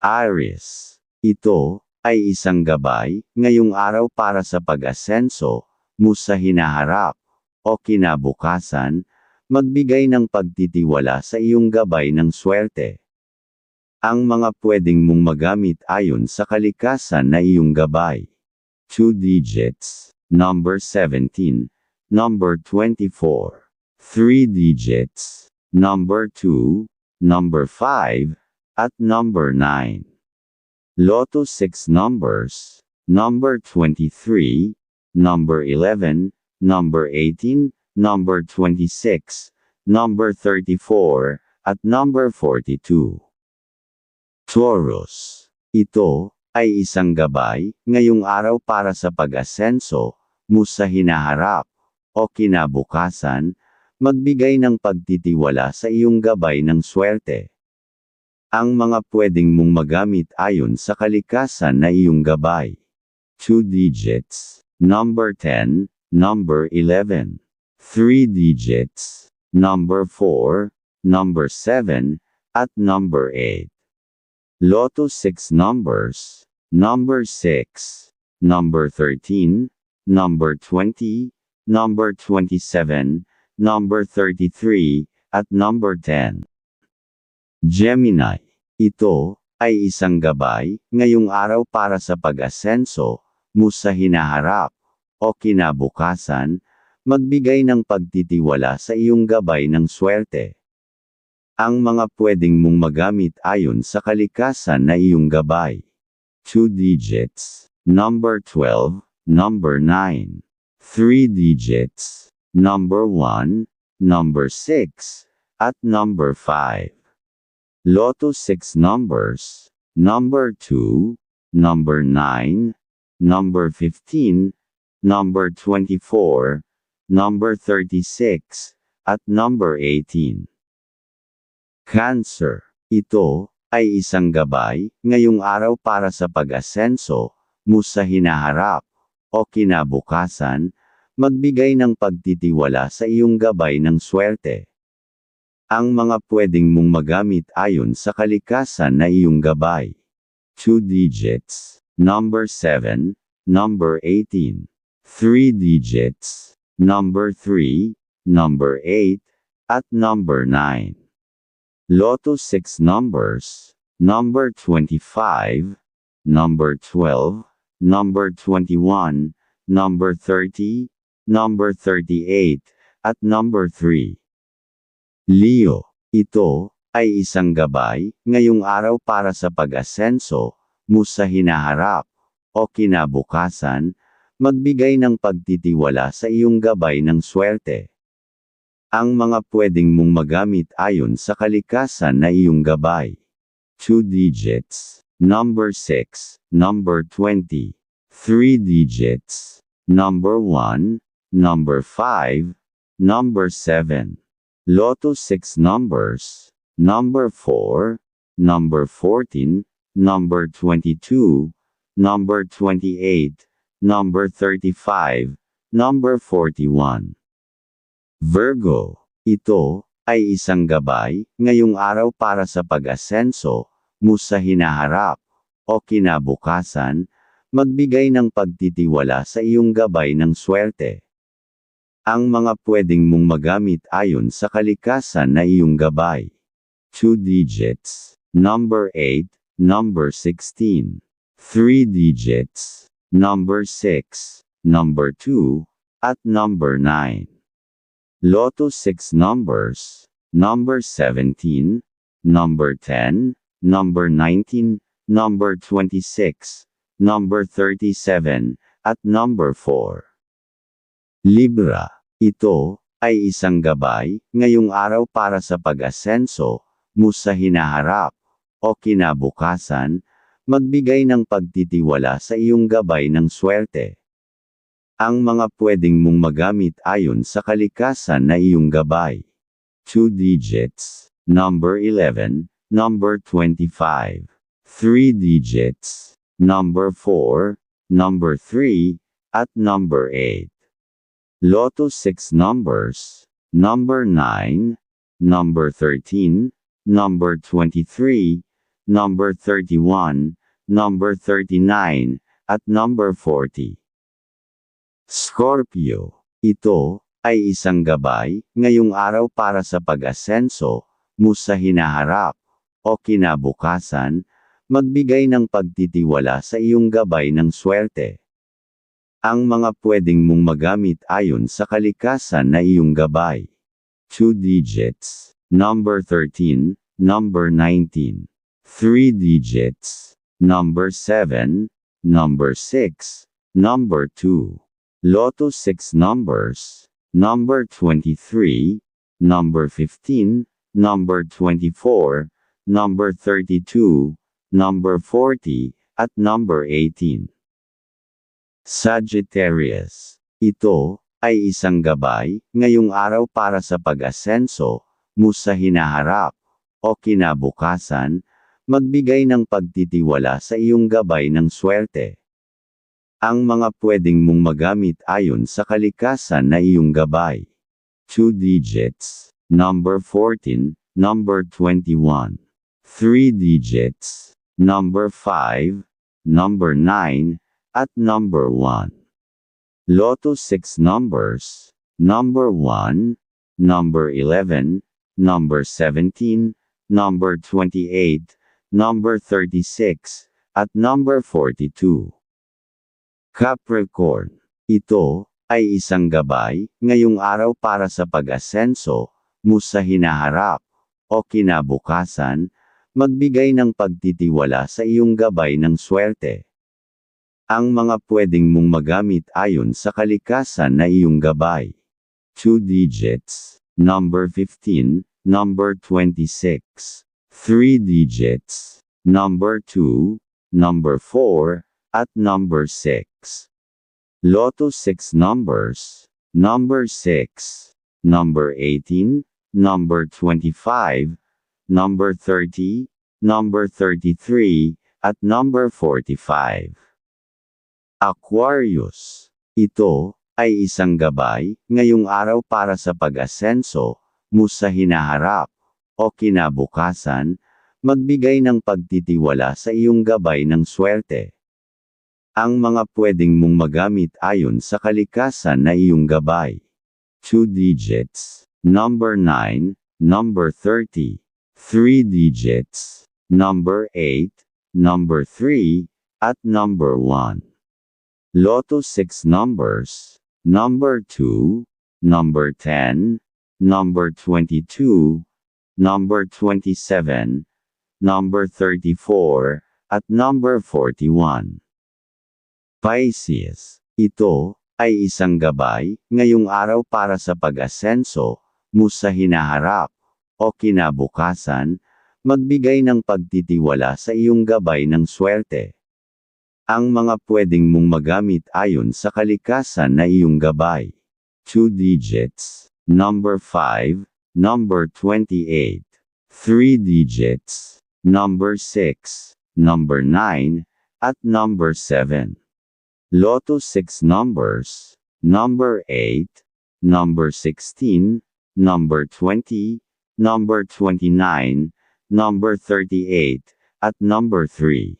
Aries. Ito ay isang gabay ngayong araw para sa pag-asenso mo sa hinaharap o kinabukasan, magbigay ng pagtitiwala sa iyong gabay ng swerte. Ang mga pwedeng mong magamit ayon sa kalikasan na iyong gabay. 2 digits, number 17, number 24, 3 digits, number 2, number 5, at number 9. Lotto 6 numbers, number 23, number 11, number 18, number 26, number 34, at number 42. Taurus. Ito ay isang gabay ngayong araw para sa pag-asenso mo sa hinaharap o kinabukasan, magbigay ng pagtitiwala sa iyong gabay ng swerte. Ang mga pwedeng mong magamit ayon sa kalikasan na iyong gabay. 2 digits, number 10, number 11, 3 digits, number 4, number 7, at number 8. Lotto 6 numbers, number 6, number 13, number 20, number 27, number 33, at number 10. Gemini. Ito ay isang gabay ngayong araw para sa pag-asenso mo sa hinaharap o kinabukasan, magbigay ng pagtitiwala sa iyong gabay ng swerte. Ang mga pwedeng mong magamit ayon sa kalikasan na iyong gabay. 2 digits, number 12, number 9, 3 digits, number 1, number 6, at number 5. Lotto 6 numbers, number 2, number 9, number 15, number 24, number 36, at number 18. Cancer. Ito ay isang gabay ngayong araw para sa pag-asenso mo sa hinaharap o kinabukasan, magbigay ng pagtitiwala sa iyong gabay ng swerte. Ang mga pwedeng mong magamit ayon sa kalikasan na iyong gabay. 2 digits, number 7, number 18, 3 digits, number 3, number 8, at number 9. Lotto 6 numbers, number 25, number 12, number 21, number 30, number 38, at number 3. Leo, ito ay isang gabay ngayong araw para sa pag-asenso mo sa hinaharap o kinabukasan, magbigay ng pagtitiwala sa iyong gabay ng swerte. Ang mga pwedeng mong magamit ayon sa kalikasan na iyong gabay. 2 digits, number 6, number 20, 3 digits, number 1, number 5, number 7. Lotto 6 numbers, number 4, number 14, number 22, number 28, number 35, number 41. Virgo, ito ay isang gabay ngayong araw para sa pag-asenso mo sa hinaharap o kinabukasan, magbigay ng pagtitiwala sa iyong gabay ng swerte. Ang mga pwedeng mong magamit ayon sa kalikasan na iyong gabay. 2 digits, number 8, number 16, 3 digits, number 6, number 2, at number 9. Lotto 6 numbers, number 17, number 10, number 19, number 26, number 37, at number 4. Libra, ito ay isang gabay ngayong araw para sa pag-asenso mo sa hinaharap o kinabukasan, magbigay ng pagtitiwala sa iyong gabay ng swerte. Ang mga pwedeng mong magamit ayon sa kalikasan na iyong gabay. 2 digits, number 11, number 25, 3 digits, number 4, number 3, at number 8. Lotto 6 numbers, number 9, number 13, number 23, number 31, number 39, at number 40. Scorpio, ito ay isang gabay ngayong araw para sa pag-asenso mo sa hinaharap o kinabukasan, magbigay ng pagtitiwala sa iyong gabay ng swerte. Ang mga pwedeng mong magamit ayon sa kalikasan na iyong gabay. 2 digits, number 13, number 19. 3 digits, number 7, number 6, number 2. Lotto 6 numbers, number 23, number 15, number 24, number 32, number 40, at number 18. Sagittarius. Ito ay isang gabay ngayong araw para sa pag-asenso mo sa hinaharap o kinabukasan, magbigay ng pagtitiwala sa iyong gabay ng swerte. Ang mga pwedeng mong magamit ayon sa kalikasan na iyong gabay. 2 digits, number 14, number 21. 3 digits, number 5, number 9, at number 1. Lotto 6 numbers, number 1, number 11, number 17, number 28, number 36, at number 42. Capricorn, ito ay isang gabay ngayong araw para sa pag-asenso mo sa hinaharap o kinabukasan, magbigay ng pagtitiwala sa iyong gabay ng swerte. Ang mga pwedeng mong magamit ayon sa kalikasan na iyong gabay. 2 digits, number 15, number 26, 3 digits, number 2, number 4, at number 6. Lotto 6 numbers, number 6, number 18, number 25, number 30, number 33, at number 45. Aquarius. Ito ay isang gabay ngayong araw para sa pag-asenso mo sa hinaharap o kinabukasan, magbigay ng pagtitiwala sa iyong gabay ng swerte. Ang mga pwedeng mong magamit ayon sa kalikasan na iyong gabay. 2 digits, number 9, number 30, 3 digits, number 8, number 3, at number 1. Lotto 6 numbers, number 2, number 10, number 22, number 27, number 34, at number 41. Pisces, ito ay isang gabay ngayong araw para sa pag-asenso mo sa hinaharap o kinabukasan, magbigay ng pagtitiwala sa iyong gabay ng swerte. Ang mga pwedeng mong magamit ayon sa kalikasan na iyong gabay. 2 digits, number 5, number 28, 3 digits, number 6, number 9, at number 7. Lotto 6 numbers, number 8, number 16, number 20, number 29, number 38, at number 3.